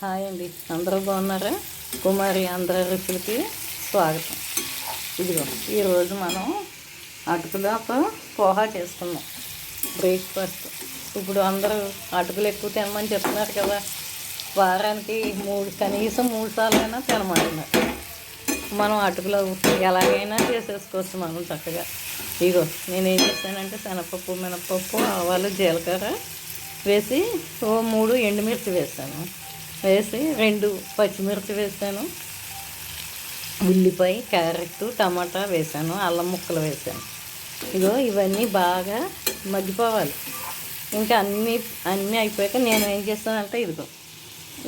Hi అండి. అందరూ బాగున్నారా? కుమారి ఆంధ్ర రుచులకి స్వాగతం. ఇదిగో ఈరోజు మనం అటుకులతో పోహా చేసుకున్నాం బ్రేక్ఫాస్ట్ ఇప్పుడు అందరూ అటుకులు ఎక్కువ తినమని చెప్తున్నారు కదా. వారానికి మూడు కనీసం మూడు సార్లు అయినా తినమంటున్నారు. మనం అటుకులు ఎలాగైనా చేసేసుకోవచ్చు మనం చక్కగా. ఇగో నేను ఏం చేశానంటే శనగపప్పు మినపప్పు ఆవాలు జీలకర్ర వేసి ఓ మూడు ఎండుమిర్చి వేసాను. వేసి రెండు పచ్చిమిర్చి వేసాను. ఉల్లిపాయ క్యారెట్ టమాటా వేసాను. అల్లం ముక్కలు వేసాను. ఇగో ఇవన్నీ బాగా మగ్గిపోవాలి. ఇంకా అన్నీ అన్నీ అయిపోయాక నేను ఏం చేస్తానంటే ఇదిగో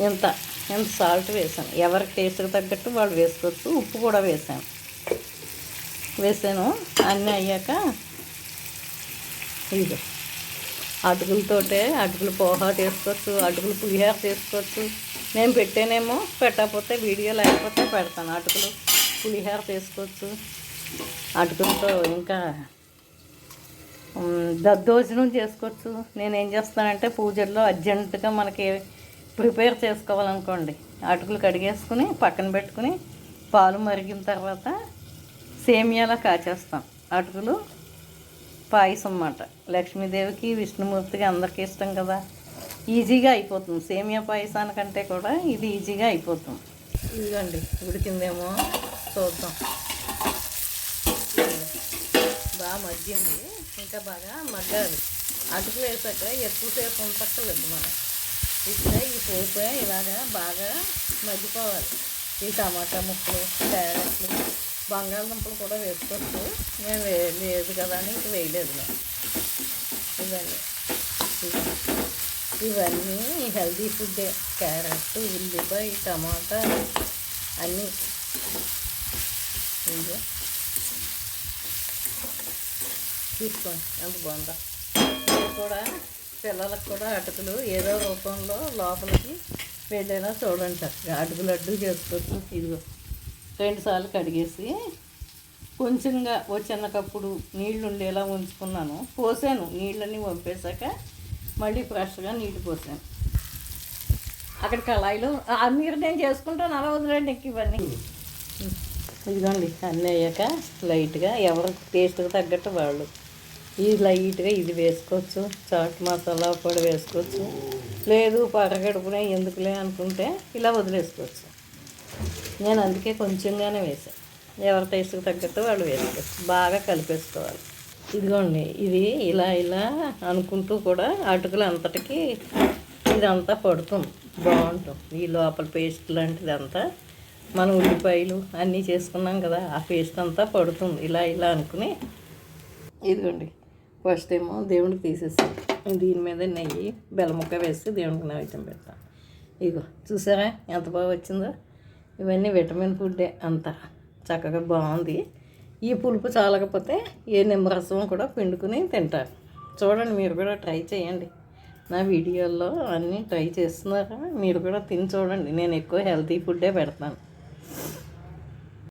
ఇంత ఇంత సాల్ట్ వేసాను. ఎవరికి టేస్ట్కి తగ్గట్టు వాళ్ళు వేసుకోవచ్చు. ఉప్పు కూడా వేసాను. వేసాను. అన్నీ అయ్యాక ఇదిగో. అటుకులతోటే అటుకులు పోహా చేసుకోవచ్చు అటుకులు పులిహోర చేసుకోవచ్చు నేను పెట్టానేమో పెట్టకపోతే వీడియో లేకపోతే పెడతాను. అటుకులు పులిహోర చేసుకోవచ్చు అటుకులతో ఇంకా దద్దోజనం చేసుకోవచ్చు. నేను ఏం చేస్తానంటే పూజల్లో అర్జెంటుగా మనకి ప్రిపేర్ చేసుకోవాలనుకోండి. అటుకులు కడిగేసుకుని పక్కన పెట్టుకుని పాలు మరిగిన తర్వాత సేమియాలా కాచేస్తాం. అటుకులు పాయసం అన్నమాట లక్ష్మీదేవికి విష్ణుమూర్తికి అందరికీ ఇష్టం కదా. ఈజీగా అయిపోతుంది. సేమియా పాయసానికంటే కూడా ఇది ఈజీగా అయిపోతుంది. ఇదిగోండి ఉడికిందేమో చూద్దాం. బాగా మగ్గింది. ఇంకా బాగా మగ్గాలి. అటుకులు వేసాక ఎక్కువసేపు ఉంచక్కర్లేదు మనం. ఇక్కడ ఈ పోపు ఇలాగా బాగా మగ్గిపోవాలి. ఈ టమాటా ముక్కలు క్యారెట్లు బంగాళదుంపలు కూడా వేసుకోవచ్చు. నేను లేదు కదా అని ఇంక వేయలేదు నేను. ఇవన్నీ. ఇవన్నీ హెల్దీ ఫుడ్డే. క్యారెట్ ఉల్లిపాయ టమాటా అన్నీ. తీసుకోండి ఎంత బాగుందా. కూడా పిల్లలకు కూడా అటుకులు ఏదో రూపంలో లోపలికి వెళ్ళేలా చూడండి సార్ అటుకులు అడ్డు చేసుకోవచ్చు ఇదిగో. రెండు సార్లు కడిగేసి కొంచెంగా ఓ చిన్న కప్పుడు నీళ్ళు ఉండేలా ఉంచుకున్నాను. పోసాను. నీళ్ళన్నీ పంపేశాక మళ్ళీ ఫ్రెష్గా నీళ్ళు పోసాను. అక్కడ కళాయిలో ఆ మీరు నేను చేసుకుంటాను. అలా వదిలేండి ఇంక ఇవన్నీ. ఇదిగోండి అన్నీ అయ్యాక లైట్గా ఎవరు టేస్ట్కి తగ్గట్టు వాళ్ళు. ఇది లైట్గా ఇది వేసుకోవచ్చు. చాట్ మసాలా పొడి వేసుకోవచ్చు. లేదు పరగడుపునే ఎందుకులే అనుకుంటే ఇలా వదిలేసుకోవచ్చు. నేను అందుకే కొంచెంగానే వేసాను ఎవరి టేస్ట్కి తగ్గట్టు వాళ్ళు వేసుకోవచ్చు బాగా కలిపేసుకోవాలి. ఇదిగోండి ఇది ఇలా ఇలా అనుకుంటూ కూడా అటుకులు అంతటికి ఇదంతా పడుతుంది. బాగుంటుంది. ఈ లోపల పేస్ట్ లాంటిది అంతా మనం ఉల్లిపాయలు అన్నీ చేసుకున్నాం కదా ఆ పేస్ట్ అంతా పడుతుంది. ఇలా ఇలా అనుకుని ఇదిగోండి ఫస్ట్ ఏమో దేవుడికి తీసేసాను దీని మీద నెయ్యి బెల్లముక్క వేసి దేవుడికి నైవేద్యం పెడతాను ఇగో చూసారా? ఎంత బాగా వచ్చిందో? ఇవన్నీ విటమిన్ ఫుడ్డే అంత. చక్కగా బాగుంది. ఈ పులుపు చాలకపోతే ఏ నిమ్మరసం కూడా పిండుకుని తింటారు. చూడండి మీరు కూడా ట్రై చేయండి. నా వీడియోల్లో అన్నీ ట్రై చేస్తున్నారా? మీరు కూడా తిని చూడండి. నేను ఎక్కువ హెల్తీ ఫుడ్డే పెడతాను.